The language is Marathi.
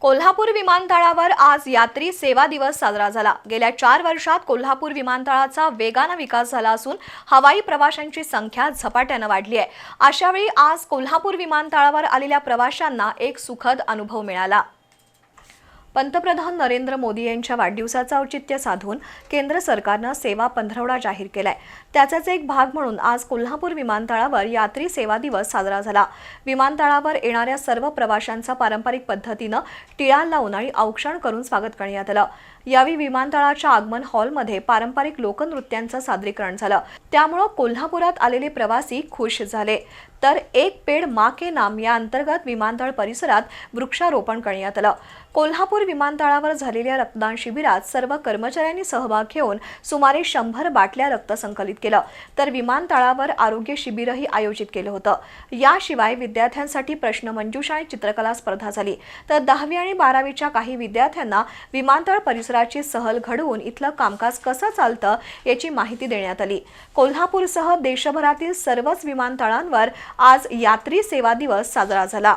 कोल्हापूर विमानतळावर आज यात्री सेवा दिवस साजरा झाला. गेल्या चार वर्षात कोल्हापूर विमानतळाचा वेगानं विकास झाला असून हवाई प्रवाशांची संख्या झपाट्यानं वाढली आहे. अशावेळी आज कोल्हापूर विमानतळावर आलेल्या प्रवाशांना एक सुखद अनुभव मिळाला. पंतप्रधान नरेंद्र मोदी यांच्या वाढदिवसाचं औचित्य साधून केंद्र सरकारनं सेवा पंधरवडा जाहीर केलाय. त्याचाच एक भाग म्हणून आज कोल्हापूर विमानतळावर यात्री सेवा दिवस साजरा झाला. विमानतळावर येणाऱ्या सर्व प्रवाशांचा पारंपरिक पद्धतीनं टिळा लावून आणि औक्षण करून स्वागत करण्यात आलं. यावेळी विमानतळाच्या आगमन हॉलमध्ये पारंपरिक लोकनृत्यांचं सादरीकरण झालं. त्यामुळं कोल्हापुरात आलेले प्रवासी खुश झाले. तर एक पेड मा के नाम या अंतर्गत विमानतळ परिसरात वृक्षारोपण करण्यात आलं. कोल्हापूर विमानतळावर झालेल्या रक्तदान शिबिरात सर्व कर्मचाऱ्यांनी सहभाग घेऊन सुमारे शंभर बाटल्या रक्त संकलित केलं. तर विमानतळावर आरोग्य शिबिरही आयोजित केलं होतं. याशिवाय विद्यार्थ्यांसाठी प्रश्नमंजुषा आणि चित्रकला स्पर्धा झाली. तर दहावी आणि बारावीच्या काही विद्यार्थ्यांना विमानतळ परिसराची सहल घडवून इथलं कामकाज कसं चालतं याची माहिती देण्यात आली. कोल्हापूरसह देशभरातील सर्वच विमानतळांवर आज यात्री सेवा दिवस साजरा झाला.